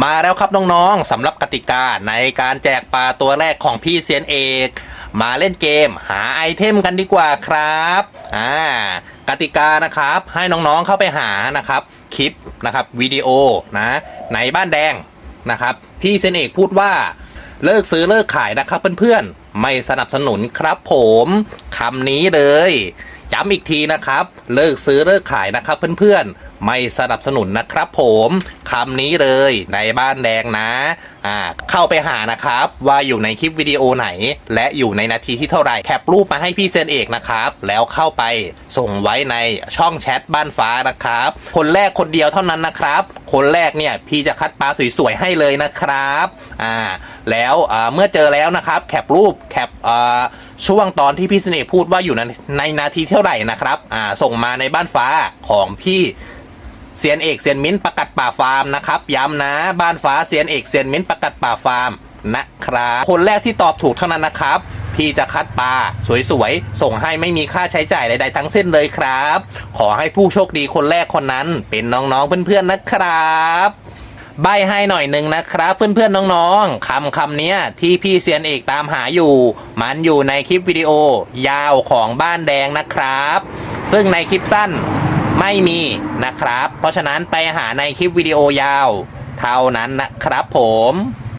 มาแล้วครับน้องๆสำหรับกติกาในการแจกปลาตัวแรกของพี่เซียนเอก มาเล่นเกมหาไอเทมกันดีกว่าครับอ่ากติกานะครับให้น้องๆเข้าไปหานะครับคลิปนะครับวิดีโอนะในบ้านแดงนะครับพี่เซียนเอกพูดว่าเลิกซื้อเลิกขายนะครับเพื่อนๆ ไม่สนับสนุนครับผมคำนี้เลย ย้ำอีกทีนะครับ เลิกซื้อเลิกขายนะครับเพื่อนๆ ไม่สนับสนุนนะครับผมคำนี้เลยในบ้านแดงนะอ่าเข้าไปหานะครับ ว่าอยู่ในคลิปวิดีโอไหน และอยู่ในนาทีที่เท่าไหร่แคปรูปมาให้พี่เซนเอกนะครับ แล้วเข้าไปส่งไว้ในช่องแชทบ้านฟ้านะครับ คนแรกคนเดียวเท่านั้นนะครับ คนแรกเนี่ยพี่จะคัดปลาสวยๆให้เลยนะครับอ่าแล้วเมื่อเจอแล้วนะครับแคปรูปแคปอ่า ช่วงตอนที่พี่เสน่ห์พูดว่าอยู่ในในนาทีเท่าไหร่นะครับ อ่า ส่งมาในบ้านฟ้าของพี่เซียนเอกเซียนมิ้นประกัดป่าฟาร์มนะครับ ย้ำนะบ้านฟ้าเซียนเอกเซียนมิ้นประกัดป่าฟาร์มนะครับคนแรกที่ตอบถูกเท่านั้นนะครับ พี่จะคัดปลาสวยๆ ส่งให้ไม่มีค่าใช้จ่ายใดๆทั้งสิ้นเลยครับ ขอให้ผู้โชคดีคนแรกคนนั้นเป็นน้องๆเพื่อนๆนะครับ ใบให้หน่อยหนึ่งนะครับเพื่อนๆน้องๆคำคำนี้ที่พี่เซียนเอกตามหาอยู่ มันอยู่ในคลิปวิดีโอยาวของบ้านแดงนะครับ ซึ่งในคลิปสั้นไม่มีนะครับ เพราะฉะนั้นไปหาในคลิปวิดีโอยาว เท่านั้นนะครับผม